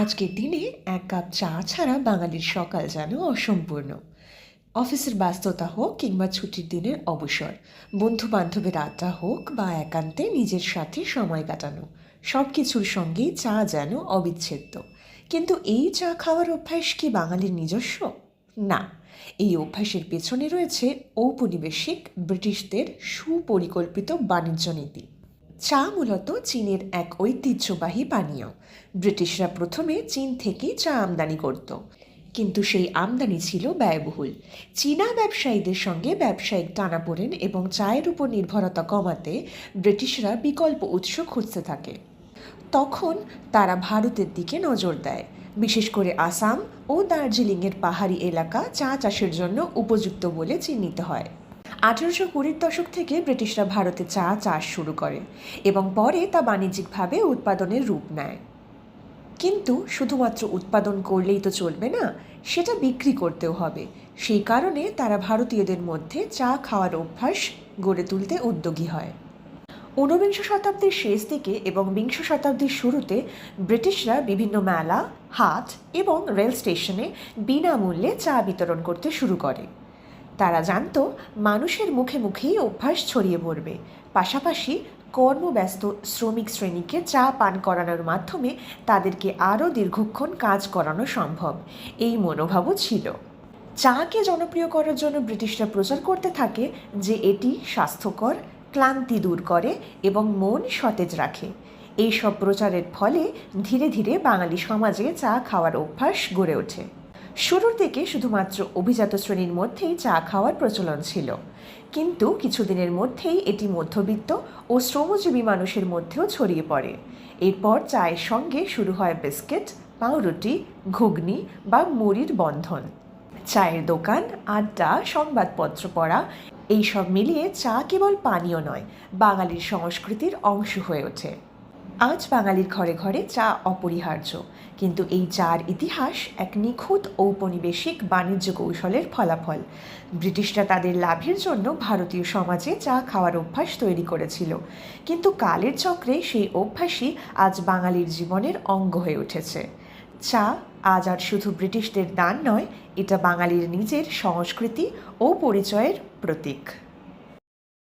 আজকের দিনে এক কাপ চা ছাড়া বাঙালির সকাল যেন অসম্পূর্ণ। অফিসের ব্যস্ততা হোক কিংবা ছুটির দিনের অবসর বন্ধু বান্ধবের আড্ডা হোক বা একান্তে নিজের সাথে সময় কাটানো সব কিছুর সঙ্গেই চা যেন অবিচ্ছেদ্য। কিন্তু এই চা খাওয়ার অভ্যাস কি বাঙালির নিজস্ব? না, এই অভ্যাসের পেছনে রয়েছে ঔপনিবেশিক ব্রিটিশদের সুপরিকল্পিত বাণিজ্য নীতি। চা মূলত চীনের এক ঐতিহ্যবাহী পানীয়। ব্রিটিশরা প্রথমে চীন থেকে চা আমদানি করত। কিন্তু সেই আমদানি ছিল ব্যয়বহুল। চীনা ব্যবসায়ীদের সঙ্গে ব্যবসায়িক টানাপোড়েন এবং চায়ের উপর নির্ভরতা কমাতে ব্রিটিশরা বিকল্প উৎস খুঁজতে থাকে। তখন তারা ভারতের দিকে নজর দেয়। বিশেষ করে আসাম ও দার্জিলিংয়ের পাহাড়ি এলাকা চা চাষের জন্য উপযুক্ত বলে চিহ্নিত হয়। আঠারোশো কুড়ির দশক থেকে ব্রিটিশরা ভারতে চা চাষ শুরু করে এবং পরে তা বাণিজ্যিকভাবে উৎপাদনের রূপ নেয়। কিন্তু শুধুমাত্র উৎপাদন করলেই তো চলবে না, সেটা বিক্রি করতেও হবে। সেই কারণে তারা ভারতীয়দের মধ্যে চা খাওয়ার অভ্যাস গড়ে তুলতে উদ্যোগী হয়। ঊনবিংশ শতাব্দীর শেষ দিকে এবং বিংশ শতাব্দীর শুরুতে ব্রিটিশরা বিভিন্ন মেলা, হাট এবং রেল স্টেশনে বিনামূল্যে চা বিতরণ করতে শুরু করে। তারা জানত মানুষের মুখে মুখেই অভ্যাস ছড়িয়ে পড়বে। পাশাপাশি কর্মব্যস্ত শ্রমিক শ্রেণীকে চা পান করানোর মাধ্যমে তাদেরকে আরও দীর্ঘক্ষণ কাজ করানো সম্ভব। এই মনোভাবও ছিল। চাকে জনপ্রিয় করার জন্য ব্রিটিশরা প্রচার করতে থাকে যে এটি স্বাস্থ্যকর, ক্লান্তি দূর করে এবং মন সতেজ রাখে। এই সব প্রচারের ফলে ধীরে ধীরে বাঙালি সমাজে চা খাওয়ার অভ্যাস গড়ে ওঠে। শুরুর দিকে শুধুমাত্র অভিজাত শ্রেণির মধ্যেই চা খাওয়ার প্রচলন ছিল। কিন্তু কিছুদিনের মধ্যেই এটি মধ্যবিত্ত ও শ্রমজীবী মানুষের মধ্যেও ছড়িয়ে পড়ে। এরপর চায়ের সঙ্গে শুরু হয় বিস্কিট, পাউরুটি, ঘুগনি বা মুড়ির বন্ধন। চায়ের দোকান, আড্ডা, সংবাদপত্র পড়া, এইসব মিলিয়ে চা কেবল পানীয় নয়, বাঙালির সংস্কৃতির অংশ হয়ে ওঠে। আজ বাঙালির ঘরে ঘরে চা অপরিহার্য। কিন্তু এই চার ইতিহাস এক নিখুঁত ঔপনিবেশিক বাণিজ্য কৌশলের ফলাফল। ব্রিটিশরা তাদের লাভের জন্য ভারতীয় সমাজে চা খাওয়ার অভ্যাস তৈরি করেছিল। কিন্তু কালের চক্রে সেই অভ্যাসই আজ বাঙালির জীবনের অঙ্গ হয়ে উঠেছে। চা আজ আর শুধু ব্রিটিশদের দান নয়, এটা বাঙালির নিজের সংস্কৃতি ও পরিচয়ের প্রতীক।